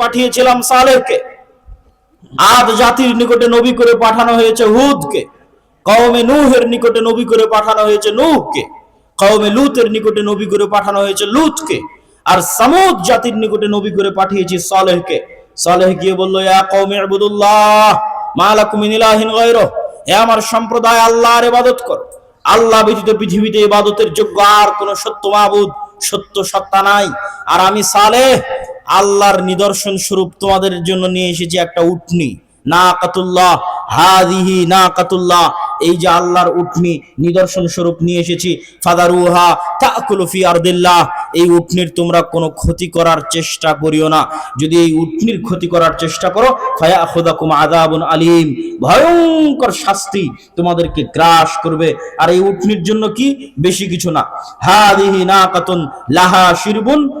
পাঠিয়েছিলাম সালেহকে। আদ জাতির নিকটে নবী করে পাঠানো হয়েছে হুদকে। কওমে নূহের নিকটে নবী করে পাঠানো হয়েছে নূহকে। কওমে লুতের নিকটে নবী করে পাঠানো হয়েছে লুতকে। আর সামুদ জাতির নিকটে নবী করে পাঠিয়েছি সালেহকে। সালেহ গিয়ে বলল, ইয়া কওমে ইবুদুল্লাহ, মা লাকুম মিন ইলাহিন গায়রুহ। হে আমার সম্প্রদায়, আল্লাহর ইবাদত করো। আল্লাহ ব্যতীত পৃথিবীতে ইবাদতের যোগ্য আর কোন সত্য মাবুদ, সত্য সত্তা নাই। আর আমি সালেহ আল্লাহর নিদর্শন স্বরূপ তোমাদের জন্য নিয়ে এসেছি একটা উটনি। না কাতুল্লাহ হাদিহি না কাতুল্লাহ এই যে আল্লাহর উটনি, নিদর্শন স্বরূপ নিয়ে এসেছি। ফাদারুহা তাকুলু ফি আরদিল্লাহ। এই উটনির তোমরা কোনো ক্ষতি করার চেষ্টা করিও না। যদি এই উটনির ক্ষতি করার চেষ্টা করো, ফায়াখুদাকুম আযাবুন আলিম। ভয়ঙ্কর শাস্তি তোমাদেরকে গ্রাস করবে। আর এই উটনির জন্য কি? বেশি কিছু না। হাদিহি নাকাতুন, লাহা শিরবুন।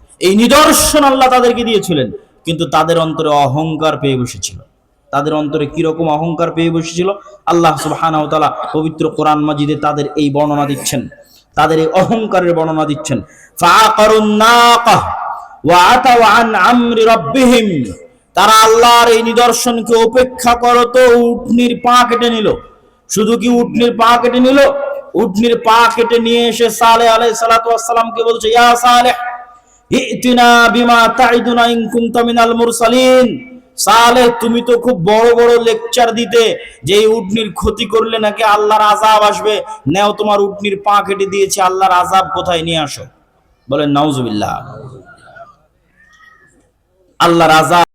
এই নিদর্শন আল্লাহ তাদেরকে দিয়েছিলেন। কিন্তু তাদের অন্তরে অহংকার পেয়ে বসেছিল। তাদের অন্তরে কীরকম অহংকার পেয়ে বসেছিল? আল্লাহ সুবহানাহু তাআলা পবিত্র কোরআন মাজিদে তাদের এই বর্ণনা দিচ্ছেন। তাদের এই অহংকারের বর্ণনা দিচ্ছেন। তারা আল্লাহর এই নিদর্শনকে উপেক্ষা করো তো উটনির পা কেটে নিল। শুধু কি উটনির পা কেটে নিল? উটনির পা কেটে নিয়ে এসে সালে আলাই সালাতু ওয়াসসালামকে বলছে, ইয়া সালেহ ইতিনা বিমা তাইদুনা ইন কুনতা মিনাল মুরসালিন। সালে, তুমি তো খুব বড় বড় লেকচার দিতে, যে উটনির ক্ষতি করলে নাকি আল্লাহর আজাব আসবে। নেও, তোমার উটনির পা কেটে দিয়েছে, আল্লাহর আজাব কোথায়? নিয়ে আসো। বলেন, নাউজুবিল্লাহ। আল্লাহর আযাব